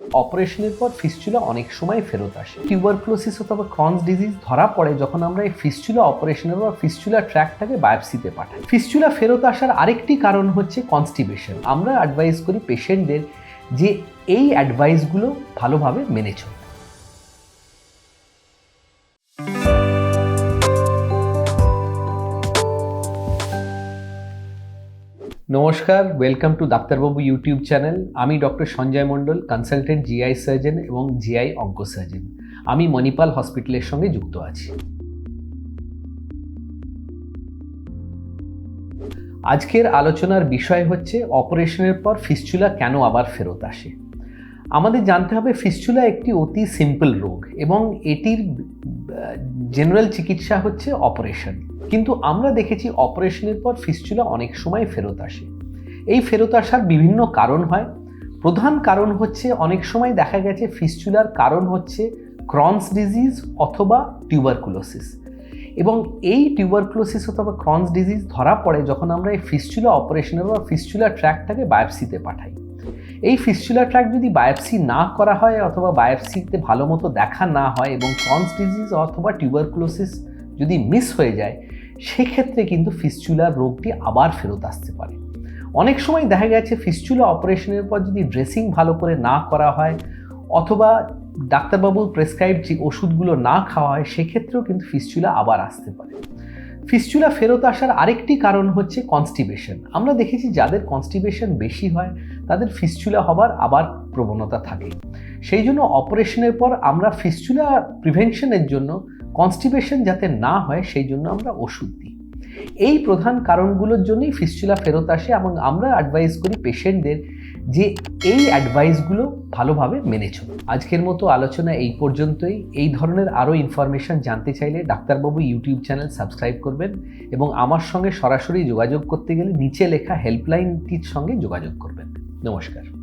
অপারেশনের পর ফিস্চুলা অনেক সময় ফেরত আসে। টিউবারক্লোসিস অথবা ক্রনস ডিজিজ ধরা পড়ে যখন আমরা এই ফিস্চুলা অপারেশনের পর ফিস্চুলা ট্র্যাকটাকে বায়োপসিতে পাঠাই। ফিস্চুলা ফেরত আসার আরেকটি কারণ হচ্ছে কনস্টিবেশন আমরা অ্যাডভাইস করি পেশেন্টদের যে এই অ্যাডভাইসগুলো ভালোভাবে মেনে চলতে। নমস্কার ওয়েলকাম টু ডাক্তারবাবু ইউটিউব চ্যানেল আমি doctor Sanjay Mondal consultant GI surgeon এবং জিআই অঙ্ক সার্জন আমি মণিপাল হসপিটালের সঙ্গে যুক্ত আছি। আজকের আলোচনার বিষয় হচ্ছে অপারেশনের পর ফিস্চুলা কেন আবার ফেরত আসে? আমাদের জানতে হবে ফিস্চুলা একটি অতি সিম্পল রোগ এবং এটির জেনারেল চিকিৎসা হচ্ছে অপারেশন কিন্তু আমরা দেখেছি অপারেশনের পর ফিস্চুলা অনেক সময় ফেরত আসে। এই ফেরত আসার বিভিন্ন কারণ হয়। প্রধান কারণ হচ্ছে অনেক সময় দেখা গেছে ফিস্চুলার কারণ হচ্ছে ক্রনস ডিজিজ অথবা টিউবারকুলোসিস এবং এই টিউবারকুলোসিস অথবা ক্রনস ডিজিজ ধরা পড়ে যখন আমরা এই ফিস্চুলা অপারেশনের বা ফিস্চুলা ট্র্যাকটাকে বায়োপসিতে পাঠাই। এই ফিস্চুলা ট্র্যাক যদি বায়োপসি না করা হয় অথবা বায়োপসিতে ভালো মতো দেখা না হয় এবং ক্রনস ডিজিজ অথবা টিউবারকুলোসিস যদি মিস হয়ে যায়, সেক্ষেত্রে কিন্তু ফিস্চুলার রোগটি আবার ফেরত আসতে পারে। অনেক সময় দেখা গেছে ফিস্টুলা অপারেশনের পর যদি ড্রেসিং ভালো করে না করা হয় অথবা ডাক্তারবাবুর প্রেসক্রাইব যে ওষুধগুলো না খাওয়া হয়, সেক্ষেত্রেও কিন্তু ফিস্টুলা আবার আসতে পারে। ফিস্চুলা ফেরত আসার আরেকটি কারণ হচ্ছে কনস্টিবেশন আমরা দেখেছি যাদের কনস্টিবেশন বেশি হয়, তাদের ফিস্চুলা হবার আবার প্রবণতা থাকে। সেই জন্য অপারেশনের পর আমরা ফিস্চুলা প্রিভেনশনের জন্য কনস্টিবেশন যাতে না হয়, সেই জন্য আমরা ওষুধ দিই। এই প্রধান কারণগুলোর জন্যই ফিস্চুলা ফেরত আসে এবং আমরা অ্যাডভাইস করি পেশেন্টদের যে এই অ্যাডভাইসগুলো ভালোভাবে মেনে চলুন। আজকের মতো আলোচনা এই পর্যন্তই। এই ধরনের আরও ইনফরমেশন জানতে চাইলে ডাক্তারবাবু ইউটিউব চ্যানেল সাবস্ক্রাইব করবেন এবং আমার সঙ্গে সরাসরি যোগাযোগ করতে গেলে নিচে লেখা হেল্পলাইনটির সঙ্গে যোগাযোগ করবেন। নমস্কার।